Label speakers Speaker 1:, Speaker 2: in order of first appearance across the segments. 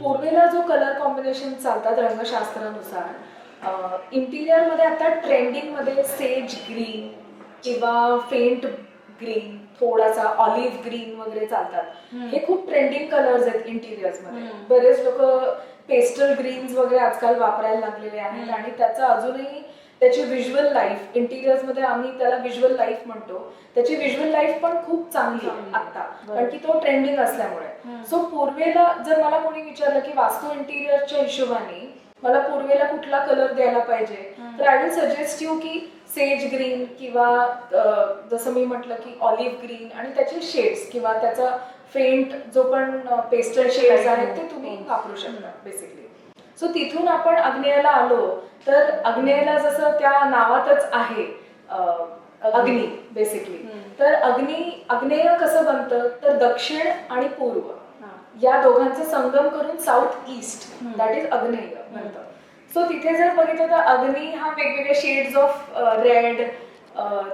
Speaker 1: पूर्वेला जो colour combination चालतात रंगशास्त्रानुसार इंटिरियरमध्ये आता ट्रेंडिंगमध्ये सेज ग्रीन किंवा फेंट ग्रीन थोडासा ऑलिव्ह ग्रीन वगैरे चालतात हे खूप ट्रेंडिंग कलर्स आहेत इंटिरियर्समध्ये
Speaker 2: हम्म.
Speaker 1: बरेच लोक पेस्टल ग्रीन्स वगैरे आजकाल वापरायला लागलेले आहेत. आणि त्याचा अजूनही त्याची व्हिज्युअल लाईफ इंटिरियर्समध्ये आम्ही त्याला व्हिज्युअल लाईफ म्हणतो त्याची व्हिज्युअल लाईफ पण खूप चांगली आहे. आता. कारण की तो ट्रेंडिंग असल्यामुळे. सो पूर्वेला जर मला कोणी विचारलं की वास्तू इंटिरियरच्या हिशोबाने मला पूर्वेला कुठला कलर द्यायला पाहिजे. तर आय विल सजेस्ट यू की सेज ग्रीन किंवा जसं मी म्हटलं की ऑलिव्ह ग्रीन आणि त्याचे शेड्स किंवा त्याचा फेंट जो पण पेस्टल शेड्स आहेत ते तुम्ही
Speaker 2: हम्म.
Speaker 1: वापरू शकता बेसिकली सो तिथून आपण अग्नेयाला आलो तर अग्नेयाला जसं त्या नावातच आहे अग्नी बेसिकली. तर अग्नी अग्नेय कसं बनतं? तर दक्षिण आणि पूर्व. या दोघांचा संगम करून साऊथ ईस्ट. दॅट इज अग्नेय म्हणतं सो तिथे जर बघितलं तर अग्नी हा वेगवेगळे शेड्स ऑफ रेड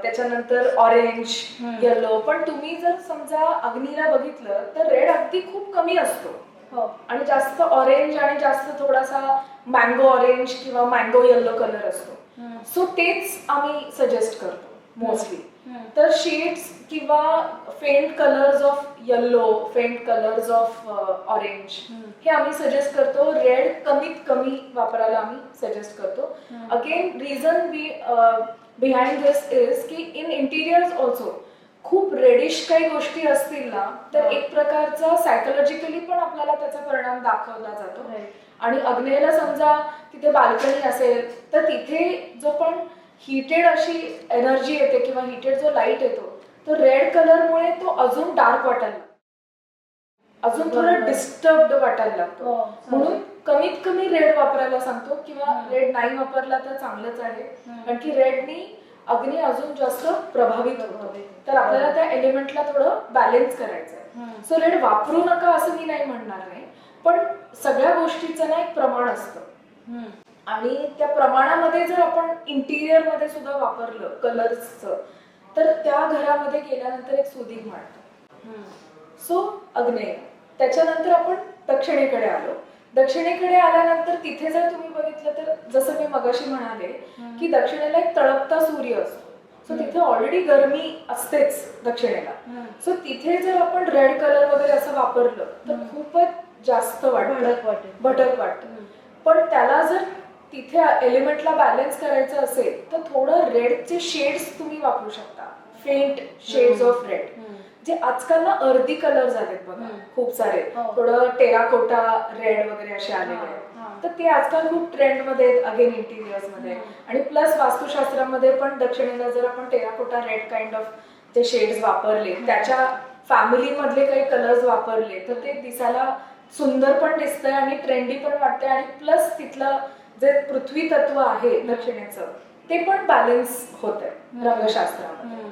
Speaker 1: त्याच्यानंतर ऑरेंज. येलो पण तुम्ही जर समजा अग्नीला बघितलं तर रेड अगदी खूप कमी असतो.
Speaker 2: हो
Speaker 1: आणि जास्त ऑरेंज आणि जास्त थोडासा मँगो ऑरेंज किंवा मँगो येल्लो कलर असतो. सो तेच आम्ही सजेस्ट करतो मोस्टली. तर शेड्स किंवा faint colours of yellow faint colours of orange. हे आम्ही सजेस्ट करतो रेड कमीत कमी वापरायला आम्ही सजेस्ट करतो. Again reason be behind this is की इन इंटिरियर्स ऑल्सो खूप रेडिश काही गोष्टी असतील ना तर
Speaker 2: हा.
Speaker 1: एक प्रकारचा सायकोलॉजिकली पण आपल्याला त्याचा परिणाम दाखवला जातो
Speaker 2: Right.
Speaker 1: आणि अग्नेयला समजा तिथे बाल्कनी असेल तर तिथे जो पण हिटेड अशी एनर्जी येते किंवा हिटेड जो लाइट येतो तो रेड कलरमुळे तो अजून डार्क वाटायला. अजून थोडं
Speaker 2: बरोबर.
Speaker 1: डिस्टर्ब्ड वाटायला लागतो
Speaker 2: हो,
Speaker 1: म्हणून कमीत कमी रेड वापरायला सांगतो किंवा. रेड नाही वापरला तर चांगलंच आहे. कारण की रेडनी अग्नी अजून जास्त प्रभावित होतो. तर आपल्याला त्या एलिमेंटला थोडं बॅलेन्स करायचं आहे. सो रेड वापरू नका असं मी नाही म्हणणार नाही पण सगळ्या गोष्टीचं ना एक प्रमाण असतं. आणि त्या प्रमाणामध्ये जर आपण इंटिरियरमध्ये सुद्धा वापरलं कलर्सचं तर त्या घरामध्ये गेल्यानंतर एक सुदीक
Speaker 2: हम्म.
Speaker 1: सो अग्नेय त्याच्यानंतर आपण दक्षिणेकडे आलो दक्षिणेकडे आल्यानंतर तिथे जर तुम्ही बघितलं तर जसं मी मगाशी म्हणाले. की दक्षिणेला एक तळपता सूर्य असतो सो. तिथे ऑलरेडी गरमी असतेच दक्षिणेला. सो तिथे जर आपण रेड कलर वगैरे असं वापरलं तर. खूपच जास्त वाटतं भटक वाटतं. पण त्याला जर तिथे एलिमेंटला बॅलन्स करायचं असेल तर थोडं रेडचे शेड्स तुम्ही वापरू शकता फेंट शेड्स. Of red. जे आजकाल ना अर्धी कलर झालेत बघा. खूप सारे
Speaker 2: हो.
Speaker 1: थोडं टेराकोटा रेड वगैरे असे आलेले आहेत
Speaker 2: हा.
Speaker 1: तर ते आजकाल खूप ट्रेंडमध्ये आहेत अगेन
Speaker 2: इंटिरियर्समध्ये.
Speaker 1: आणि प्लस वास्तुशास्त्रामध्ये पण दक्षिणेला जर आपण टेराकोटा रेड काइंड ऑफ ते शेड्स वापरले त्याच्या फॅमिली मधले काही कलर्स वापरले तर ते दिसायला सुंदर पण दिसतंय आणि ट्रेंडी पण वाटतंय आणि प्लस तिथलं जे पृथ्वी तत्व आहे दक्षिणेचं ते पण बॅलन्स होत आहे. रंगशास्त्रामध्ये.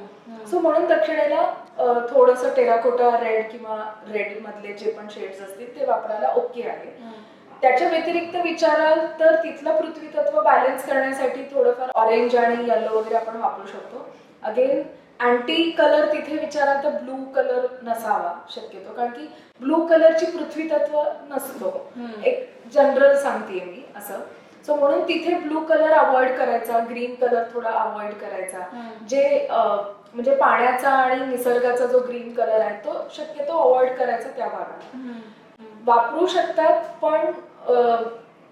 Speaker 1: सो म्हणून दक्षिणेला थोडस टेराकोटा रेड किंवा रेड मधले जे पण शेड्स असतील ते वापरायला ओके आहे. त्याच्या व्यतिरिक्त विचाराल तर तिथलं पृथ्वी तत्व बॅलन्स करण्यासाठी थोडंफार ऑरेंज आणि येलो वगैरे आपण वापरू शकतो अगेन अँटी कलर तिथे विचाराल तर ब्लू कलर नसावा शक्यतो कारण की ब्लू कलरची पृथ्वी तत्व नसतो. एक जनरल सांगतेय मी असं सो म्हणून तिथे ब्लू कलर अवॉइड करायचा ग्रीन कलर थोडा अवॉइड करायचा. जे म्हणजे पाण्याचा आणि निसर्गाचा जो ग्रीन कलर आहे तो शक्यतो अवॉइड करायचा त्या भागात. वापरू शकतात पण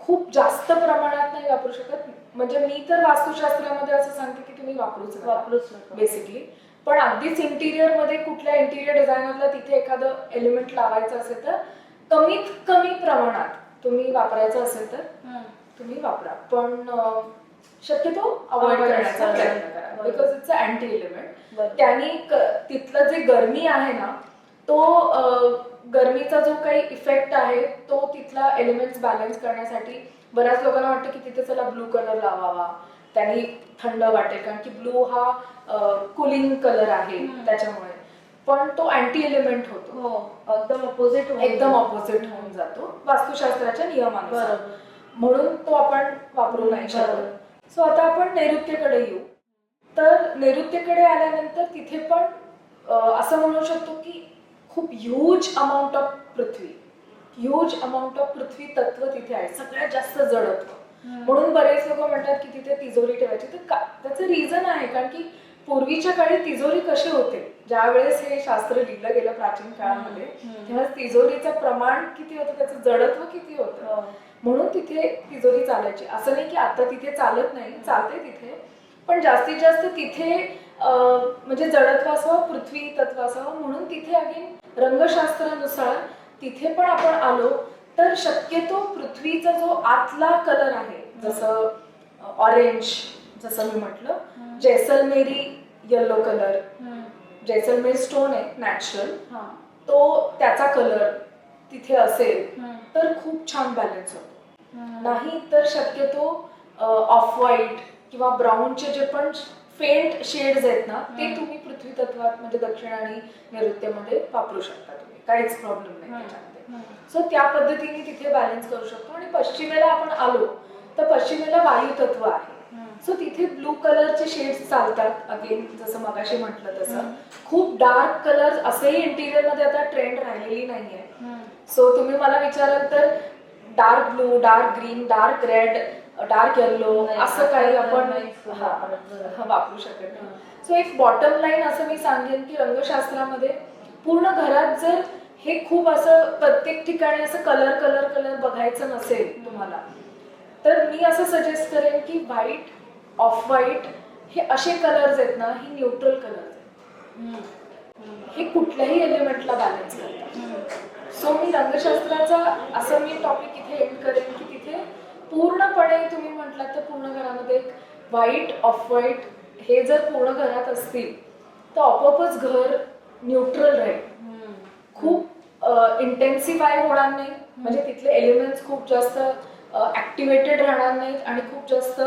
Speaker 1: खूप जास्त प्रमाणात नाही वापरू शकत म्हणजे मी तर वास्तुशास्त्रामध्ये असं सांगते की तुम्ही वापरूच
Speaker 2: वापरूच.
Speaker 1: बेसिकली पण अगदीच इंटिरियरमध्ये कुठल्या इंटिरियर डिझायनरला तिथे एखादं एलिमेंट लावायचं असेल तर कमीत कमी प्रमाणात तुम्ही वापरायचं असेल तर. तुम्ही वापरा पण शक्यतो अवॉइड करण्याचा. प्रयत्न करा. Because it's a anti element. त्यांनी तिथलं जे गरमी आहे ना तो गरमीचा जो काही इफेक्ट आहे तो तिथला एलिमेंट्स बॅलन्स करण्यासाठी बऱ्याच लोकांना वाटतं की तिथे चला ब्लू कलर लावावा त्यांनी थंड वाटेल कारण की ब्लू हा कुलिंग कलर आहे. त्याच्यामुळे पण तो अँटी एलिमेंट होतो
Speaker 2: हो एकदम अपोजिट
Speaker 1: एकदम ऑपोजिट होऊन जातो वास्तुशास्त्राच्या नियमानुसार म्हणून तो आपण वापरू नाही. शकत सो आता आपण नैऋत्येकडे येऊ. तर नैऋत्येकडे आल्यानंतर तिथे पण असं म्हणू शकतो की खूप ह्यूज अमाऊंट ऑफ पृथ्वी. ह्यूज अमाऊंट ऑफ पृथ्वी तत्व तिथे आहे. सगळ्यात जास्त जडत्व. म्हणून बरेच लोक म्हणतात की तिथे तिजोरी ठेवायची. तर त्याचं रिझन आहे कारण की पूर्वीच्या काळी तिजोरी कसे होते? ज्या वेळेस हे शास्त्र लिहिलं गेलं प्राचीन काळामध्ये तेव्हा तिजोरीचं प्रमाण किती होतं? त्याचं जडत्व किती होतं? म्हणून तिथे तिजोरी चालायची. असं नाही की आता तिथे चालत नाही चालते तिथे. पण जास्तीत जास्त तिथे म्हणजे जडत्व असावं पृथ्वी तत्व असावं म्हणून तिथे अगेन रंगशास्त्रानुसार तिथे पण आपण आलो तर शक्यतो पृथ्वीचा जो आतला कलर आहे जसं ऑरेंज जसं मी म्हटलं जैसलमेरी येलो कलर जैसलमेर स्टोन आहे नॅचरल तो त्याचा कलर तिथे असेल तर खूप छान बॅलन्स होतो. नाही तर शक्यतो ऑफ व्हाईट किंवा ब्राऊनचे जे पण फेंट शेड्स आहेत ना ते. तुम्ही पृथ्वी तत्वात म्हणजे दक्षिण आणि नैऋत्यमध्ये वापरू शकता तुम्ही. काहीच प्रॉब्लेम नाही त्याच्यामध्ये. सो त्या पद्धतीने तिथे बॅलन्स करू शकतो. आणि पश्चिमेला आपण आलो तर पश्चिमेला वायू तत्व आहे सो तिथे ब्लू कलरचे शेड्स चालतात. अगेन जसं मगाशी म्हटलं तसं. खूप डार्क कलर असेही इंटिरियरमध्ये आता ट्रेंड राहिलेली नाहीये. सो तुम्ही मला विचाराल तर dark blue dark green dark red dark yellow
Speaker 2: नाही,
Speaker 1: असं काही आपण वापरू शकत नाही. सो एक बॉटम लाईन असं मी सांगेन की रंगशास्त्रामध्ये पूर्ण घरात जर हे खूप असं प्रत्येक ठिकाणी असं कलर कलर कलर बघायचं नसेल तुम्हाला तर मी असं सजेस्ट करेन की व्हाईट ऑफ व्हाईट हे असे कलर्स आहेत ना ही न्यूट्रल कलर्स आहेत. हे कुठल्याही एलिमेंटला बॅलन्स करतात. सो मी रंगशास्त्राचा असं मी टॉपिक इथे एंड करेन की तिथे पूर्णपणे तुम्ही म्हटलात तर पूर्ण घरामध्ये एक व्हाईट ऑफ व्हाईट हे जर पूर्ण घरात असतील तर आपोआपच घर न्यूट्रल राहील. खूप इंटेन्सिफाय होणार नाही. म्हणजे तिथले एलिमेंट्स खूप जास्त ऍक्टिवेटेड राहणार नाहीत आणि खूप जास्त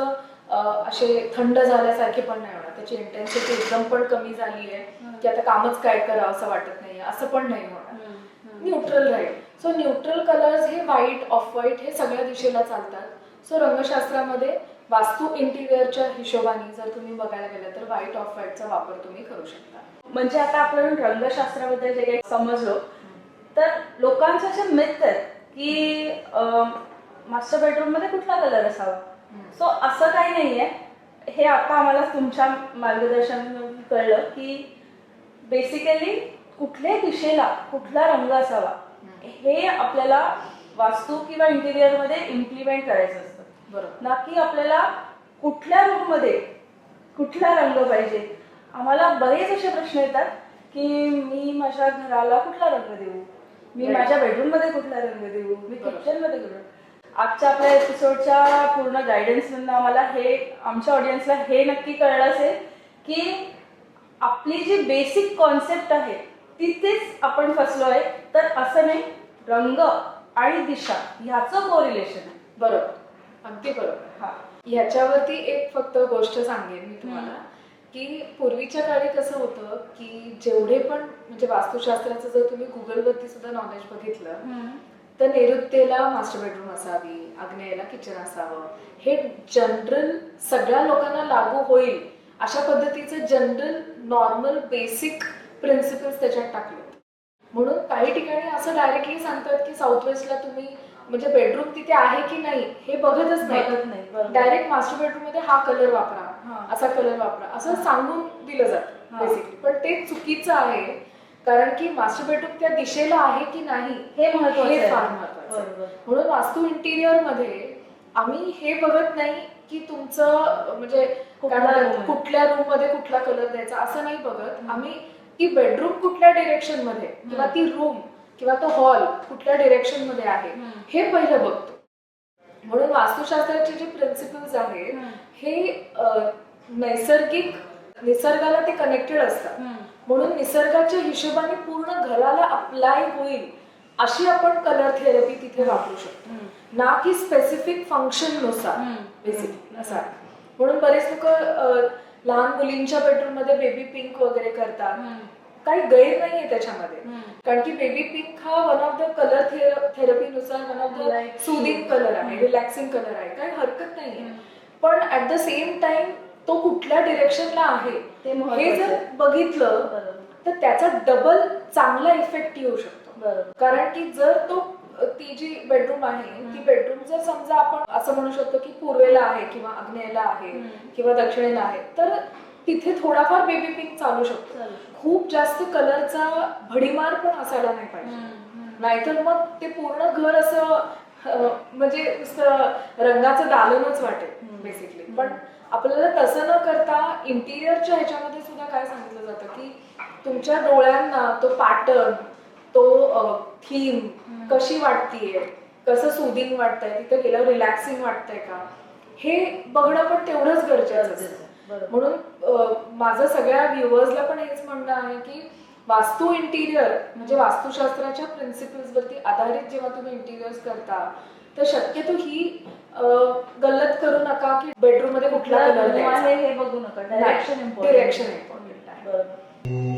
Speaker 1: असे थंड झाल्यासारखे पण नाही होणार. त्याची इंटेन्सिटी एकदम पण कमी झाली आहे की आता कामच काय करावं असं वाटत नाही असं पण नाही होणार. न्यूट्रल राहील सो न्यूट्रल कलर्स हे व्हाईट ऑफ व्हाईट हे सगळ्या दिशेला चालतात. सो रंगशास्त्रामध्ये वास्तू इंटिरियरच्या हिशोबाने जर तुम्ही बघायला गेलं तर व्हाईट ऑफ व्हाईटचा वापर तुम्ही करू शकता.
Speaker 2: म्हणजे आता आपण रंगशास्त्राबद्दल जे काही समजलो तर लोकांचे असे मिथ आहेत की मास्टर बेडरूममध्ये कुठला कलर असावा? सो असं काही नाहीये. हे आता आम्हाला तुमच्या मार्गदर्शन कळलं की बेसिकली कुठल्या दिशेला कुठला रंग असावा हे आपल्याला वास्तू किंवा इंटिरियरमध्ये इम्प्लिमेंट करायचं असतं.
Speaker 1: बरोबर.
Speaker 2: ना की आपल्याला कुठल्या रूममध्ये कुठला रंग पाहिजे? आम्हाला बरेच असे प्रश्न येतात की मी माझ्या घराला कुठला रंग देऊ? मी. माझ्या बेडरूममध्ये कुठला रंग देऊ? मी. किचनमध्ये कुठला आजच्या आपल्या एपिसोडच्या पूर्ण गायडन्स मधनं आम्हाला हे आमच्या ऑडियन्सला हे नक्की कळलं असेल की आपली जी बेसिक कॉन्सेप्ट आहे तिथेच आपण फसलो आहे तर असं नाही रंग आणि दिशा ह्याचं कोरिलेशन आहे.
Speaker 1: बरोबर. अगदी बरोबर.
Speaker 2: हा.
Speaker 1: ह्याच्यावरती एक फक्त गोष्ट सांगेन मी तुम्हाला की पूर्वीच्या काळी कसं होतं की जेवढे पण म्हणजे वास्तुशास्त्राचं जर तुम्ही गुगलवरती सुद्धा नॉलेज बघितलं तर नैऋत्येला मास्टर बेडरूम असावी आग्नेयला किचन असावं. हे जनरल सगळ्या लोकांना लागू होईल अशा पद्धतीचं जनरल नॉर्मल बेसिक प्रिन्सिपल्स त्याच्यात टाकले म्हणून काही ठिकाणी असं डायरेक्टली सांगतात की साऊथ वेस्टला तुम्ही म्हणजे बेडरूम तिथे आहे की नाही हे बघतच नाही. डायरेक्ट मास्टर बेडरूममध्ये हा कलर वापरा
Speaker 2: हा.
Speaker 1: असा कलर वापरा असं सांगून दिलं जातं. बेसिकली पण ते चुकीचं आहे कारण की मास्टर बेडरूम त्या दिशेला आहे की नाही
Speaker 2: हे महत्वाचं.
Speaker 1: फार महत्वाचं. म्हणून वास्तू इंटिरियरमध्ये आम्ही हे बघत नाही की तुमचं म्हणजे. कुठल्या रूममध्ये कुठला कलर द्यायचा असं नाही बघत आम्ही ती बेडरूम कुठल्या डिरेक्शनमध्ये? किंवा ती रूम किंवा तो हॉल कुठल्या डिरेक्शनमध्ये आहे. हे पहिलं बघतो. म्हणून वास्तुशास्त्राचे जे प्रिन्सिपल्स आहेत. हे नैसर्गिक निसर्गाला ते कनेक्टेड असतात. म्हणून निसर्गाच्या हिशोबाने पूर्ण घराला अप्लाय होईल अशी आपण कलर थेरपी तिथे वापरू शकतो. ना की स्पेसिफिक
Speaker 2: फंक्शननुसार.
Speaker 1: बेसिकली. म्हणून बरेच लोक लहान मुलींच्या बेडरूममध्ये बेबी पिंक वगैरे करतात. काही गैर नाहीये त्याच्यामध्ये. कारण की बेबी पिंक हा one of the colour थेरपीनुसार one of the soothing colour आहे रिलॅक्सिंग कलर आहे. काही हरकत नाहीये. पण ऍट द सेम टाइम तो कुठल्या डिरेक्शनला आहे हे जर. बघितलं तर त्याचा डबल चांगला इफेक्ट येऊ शकतो.
Speaker 2: बरोबर.
Speaker 1: कारण की जर तो ती जी बेडरूम आहे ती बेडरूम जर समजा आपण असं म्हणू शकतो की पूर्वेला आहे किंवा आग्नेयला आहे. किंवा दक्षिणेला आहे तर तिथे थोडाफार बेबी पिंक चालू शकतो. खूप जास्त कलरचा भडीमार पण असायला नाही पाहिजे. नाहीतर मग ते पूर्ण घर असं म्हणजे रंगाचं दालनच वाटेल. बेसिकली पण आपल्याला तसं न करता इंटिरियरच्या ह्याच्यामध्ये सुद्धा काय सांगितलं जातं की तुमच्या डोळ्यांना तो पॅटर्न तो थीम. कशी वाटतीये कसं सुदिंग वाटतंय तिथे गेल्यावर रिलॅक्सिंग वाटतंय का? हे बघणं पण तेवढंच गरजेचं असतं. म्हणून माझं सगळ्या व्ह्युअर्सला पण हेच म्हणणं आहे की वास्तू इंटिरियर म्हणजे वास्तुशास्त्राच्या प्रिन्सिपल्स वरती आधारित जेव्हा तुम्ही इंटिरियर्स करता तर शक्यतो ही गल्लत करू नका की बेडरूममध्ये कुठला कलर
Speaker 2: हे बघू नका. डायरेक्शन इम्पॉर्टंट
Speaker 1: डिरेक्शन इम्पॉर्टंट आहे